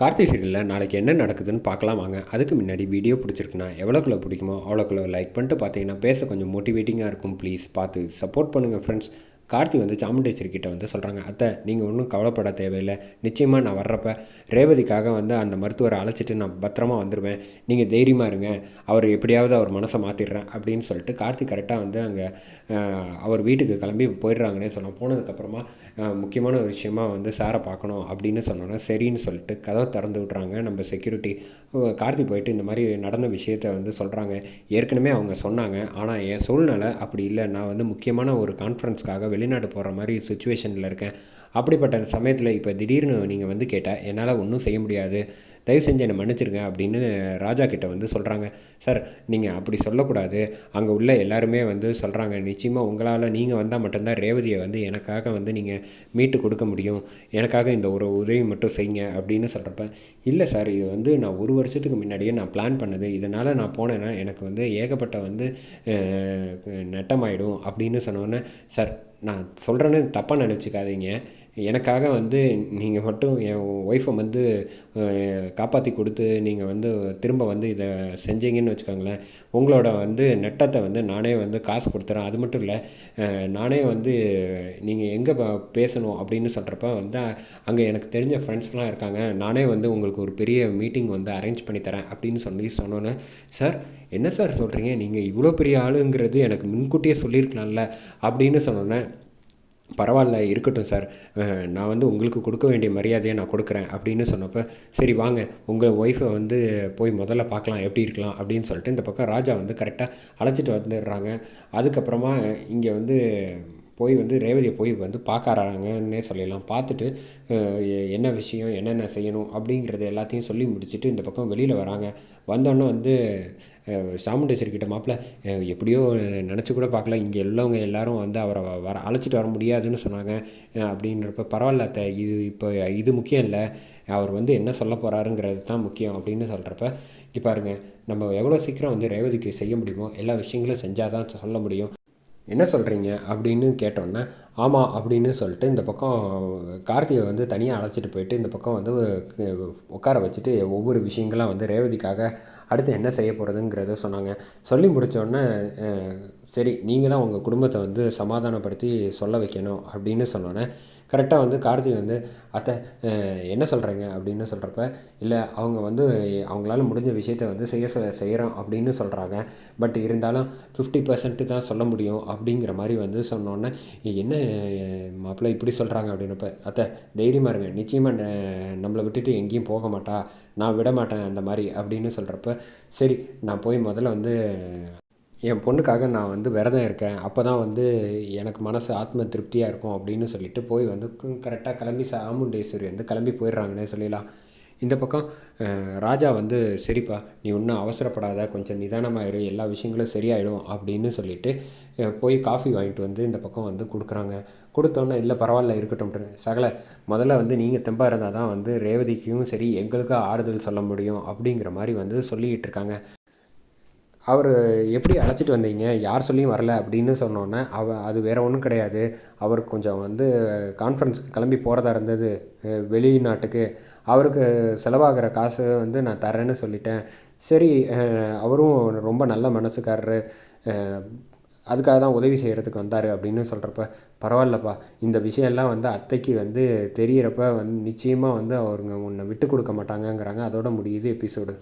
கார்த்திகை சீரியலில் நாளைக்கு என்ன நடக்குதுன்னு பார்க்கலாம் வாங்க. அதுக்கு முன்னாடி வீடியோ பிடிச்சிருக்குன்னா எவ்வளோக்குள்ள பிடிக்குமோ அவ்வளோக்குள்ள லைக் பண்ணிட்டு பார்த்தீங்கன்னா பேச கொஞ்சம் மோட்டிவேட்டிங்காக இருக்கும். ப்ளீஸ் பார்த்து சப்போர்ட் பண்ணுங்கள் ஃப்ரெண்ட்ஸ் கார்த்தி வந்து சாமுண்டேஸ்வரி கிட்ட வந்து சொல்கிறாங்க அத்தை நீங்கள் ஒன்றும் கவலைப்பட தேவையில்லை. நிச்சயமாக நான் வர்றப்ப ரேவதிக்காக வந்து அந்த மருத்துவரை அழைச்சிட்டு நான் பத்திரமா வந்துடுவேன் நீங்கள் தைரியமாக இருங்க. அவர் எப்படியாவது அவர் மனசை மாற்றிடுறேன் அப்படின்னு சொல்லிட்டு கார்த்திக் கரெக்டாக வந்து அங்கே அவர் வீட்டுக்கு கிளம்பி போயிடுறாங்கன்னே சொன்னோம் போனதுக்கப்புறமா முக்கியமான ஒரு விஷயமா வந்து சாரை பார்க்கணும் அப்படின்னு சொன்னோன்னா சரின்னு சொல்லிட்டு கதவை திறந்து விட்றாங்க நம்ம செக்யூரிட்டி கார்த்தி போயிட்டு இந்த மாதிரி நடந்த விஷயத்த வந்து சொல்கிறாங்க ஏற்கனவே அவங்க சொன்னாங்க. ஆனால் என் சூழ்நிலை அப்படி இல்லை. நான் வந்து முக்கியமான ஒரு கான்ஃபரன்ஸ்க்காக வெளிநாடு போகிற மாதிரி சுச்சுவேஷனில் இருக்கேன். அப்படிப்பட்ட சமயத்தில் இப்போ திடீர்னு நீங்கள் வந்து கேட்டால் என்னால் ஒன்றும் செய்ய முடியாது. தயவு செஞ்சு என்னை மன்னிச்சிருங்க அப்படின்னு ராஜா கிட்ட வந்து சொல்கிறாங்க சார் நீங்கள் அப்படி சொல்லக்கூடாது. அங்கே உள்ள எல்லாருமே வந்து சொல்கிறாங்க நிச்சயமாக உங்களால் நீங்கள் வந்தால் மட்டும்தான் ரேவதியை வந்து எனக்காக வந்து நீங்கள் மீட்டு கொடுக்க முடியும். எனக்காக இந்த ஒரு உதவி மட்டும் செய்யுங்க அப்படின்னு சொல்கிறப்ப இல்லை சார் இது வந்து நான் ஒரு வருஷத்துக்கு முன்னாடியே நான் பிளான் பண்ணது. இதனால் நான் போனேன்னா எனக்கு வந்து ஏகப்பட்ட வந்து நட்டமாயிடும் அப்படின்னு சொன்னோன்னே சார் நான் சொல்கிறேன்னு தப்பாக நினச்சிக்காதீங்க. எனக்காக வந்து நீங்கள் மட்டும் என் ஒய்ஃபை வந்து காப்பாற்றி கொடுத்து நீங்கள் வந்து திரும்ப வந்து இதை செஞ்சீங்கன்னு வச்சுக்கோங்களேன். உங்களோட வந்து நெட்டத்தை வந்து நானே வந்து காசு கொடுத்துறேன். அது மட்டும் இல்லை நானே வந்து நீங்கள் எங்கே பேசணும் அப்படின்னு சொல்கிறப்ப வந்து அங்கே எனக்கு தெரிஞ்ச ஃப்ரெண்ட்ஸ்லாம் இருக்காங்க. நானே வந்து உங்களுக்கு ஒரு பெரிய மீட்டிங் வந்து அரேஞ்ச் பண்ணி தரேன் அப்படின்னு சொல்லி சொன்னோன்னே சார் என்ன சார் சொல்கிறீங்க நீங்கள் இவ்வளோ பெரிய ஆளுங்கிறது எனக்கு முன்கூட்டியே சொல்லியிருக்கலாம்ல? அப்படின்னு சொன்னோன்னே பரவாயில்ல இருக்கட்டும் சார். நான் வந்து உங்களுக்கு கொடுக்க வேண்டிய மரியாதையை நான் கொடுக்குறேன் அப்படின்னு சொன்னப்போ சரி வாங்க உங்கள் ஒய்ஃபை வந்து போய் முதல்ல பார்க்கலாம் எப்படி இருக்கலாம் அப்படின்னு சொல்லிட்டு இந்த பக்கம் ராஜா வந்து கரெக்டாக அழைச்சிட்டு வந்துடுறாங்க. அதுக்கப்புறமா இங்கே வந்து போய் வந்து ரேவதியை போய் வந்து பார்க்கறாங்கன்னே சொல்லிடலாம் பார்த்துட்டு என்ன விஷயம் என்னென்ன செய்யணும் அப்படிங்கிறது எல்லாத்தையும் சொல்லி முடிச்சுட்டு இந்த பக்கம் வெளியில் வராங்க. வந்தோடனே வந்து சாமுண்டேஸ்வரி கிட்ட மாப்பிள்ள எப்படியோ நினச்சி கூட பார்க்கல. இங்கே உள்ளவங்க எல்லாரும் வந்து அவரை வர அழைச்சிட்டு வர முடியாதுன்னு சொன்னாங்க. அப்படின்றப்ப பரவாயில்ல அத்தை. இது இப்போ இது முக்கியம் இல்லை. அவர் வந்து என்ன சொல்ல போகிறாருங்கிறது தான் முக்கியம். அப்படின்னு சொல்கிறப்ப இப்போ பாருங்க. நம்ம எவ்வளோ சீக்கிரம் வந்து ரேவதிக்கு செய்ய முடியுமோ எல்லா விஷயங்களும் செஞ்சால் தான் சொல்ல முடியும். என்ன சொல்கிறீங்க அப்படின்னு கேட்டோன்னே ஆமாம் அப்படின்னு சொல்லிட்டு இந்த பக்கம் கார்த்திகை வந்து தனியாக அழைச்சிட்டு போயிட்டு இந்த பக்கம் வந்து உட்கார வச்சுட்டு ஒவ்வொரு விஷயங்களாம் வந்து ரேவதிக்காக அடுத்து என்ன செய்ய போகிறதுங்கிறத சொன்னாங்க. சொல்லி முடித்தோடனே சரி நீங்கள் தான் உங்கள் குடும்பத்தை வந்து சமாதானப்படுத்தி சொல்ல வைக்கணும் அப்படின்னு சொன்னோன்னே கரெக்டாக வந்து கார்த்திக் வந்து அத்தை என்ன சொல்கிறீங்க அப்படின்னு சொல்கிறப்ப இல்லை அவங்க வந்து அவங்களால முடிஞ்ச விஷயத்த வந்து செய்ய சொ செய்கிறோம் அப்படின்னு சொல்கிறாங்க பட் இருந்தாலும் ஃபிஃப்டி பர்சன்ட்டு தான் சொல்ல முடியும் அப்படிங்கிற மாதிரி வந்து சொன்னோன்னே என்ன மாப்பிள்ளை இப்படி சொல்கிறாங்க அப்படின்னப்ப அத்தை தைரியமாக இருங்க. நிச்சயமாக நம்மளை விட்டுட்டு எங்கேயும் போக மாட்டா. நான் விட மாட்டேன் அந்த மாதிரி அப்படின்னு சொல்கிறப்ப சரி நான் போய் முதல்ல வந்து என் பொண்ணுக்காக நான் வந்து விரதம் இருக்கேன். அப்போ தான் வந்து எனக்கு மனசு ஆத்ம திருப்தியாக இருக்கும் அப்படின்னு சொல்லிட்டு போய் வந்து கரெக்டாக கிளம்பி சாமுண்டேஸ்வரி வந்து கிளம்பி போயிடுறாங்கன்னே சொல்லிடலாம் இந்த பக்கம் ராஜா வந்து சரிப்பா நீ ஒன்றும் அவசரப்படாத கொஞ்சம் நிதானமாக இரு எல்லா விஷயங்களும் சரியாயிடும் அப்படின்னு சொல்லிட்டு போய் காஃபி வாங்கிட்டு வந்து இந்த பக்கம் வந்து கொடுக்குறாங்க. கொடுத்தோன்னே இல்லை பரவாயில்ல இருக்கட்டும் சகல முதல்ல வந்து நீங்கள் தெம்பாக இருந்தால் தான் வந்து ரேவதிக்கும் சரி எங்களுக்கும் ஆறுதல் சொல்ல முடியும். அப்படிங்கிற மாதிரி வந்து சொல்லிக்கிட்டு இருக்காங்க. அவர் எப்படி அழைச்சிட்டு வந்தீங்க? யார் சொல்லியும் வரல அப்படின்னு சொன்னோன்னே அவ அது வேறு ஒன்றும் கிடையாது. அவர் கொஞ்சம் வந்து கான்ஃபரன்ஸுக்கு கிளம்பி போகிறதா இருந்தது வெளிநாட்டுக்கு. அவருக்கு செலவாகிற காசு வந்து நான் தரேன்னு சொல்லிட்டேன். சரி அவரும் ரொம்ப நல்ல மனசுக்காரரு. அதுக்காக தான் உதவி செய்கிறதுக்கு வந்தார் அப்படின்னு சொல்கிறப்ப பரவாயில்லப்பா. இந்த விஷயம்லாம் வந்து அத்தைக்கு வந்து தெரிகிறப்ப வந்து நிச்சயமாக வந்து அவருங்க உன்னை விட்டு கொடுக்க மாட்டாங்கங்கிறாங்க. அதோட முடியுது எபிசோடு.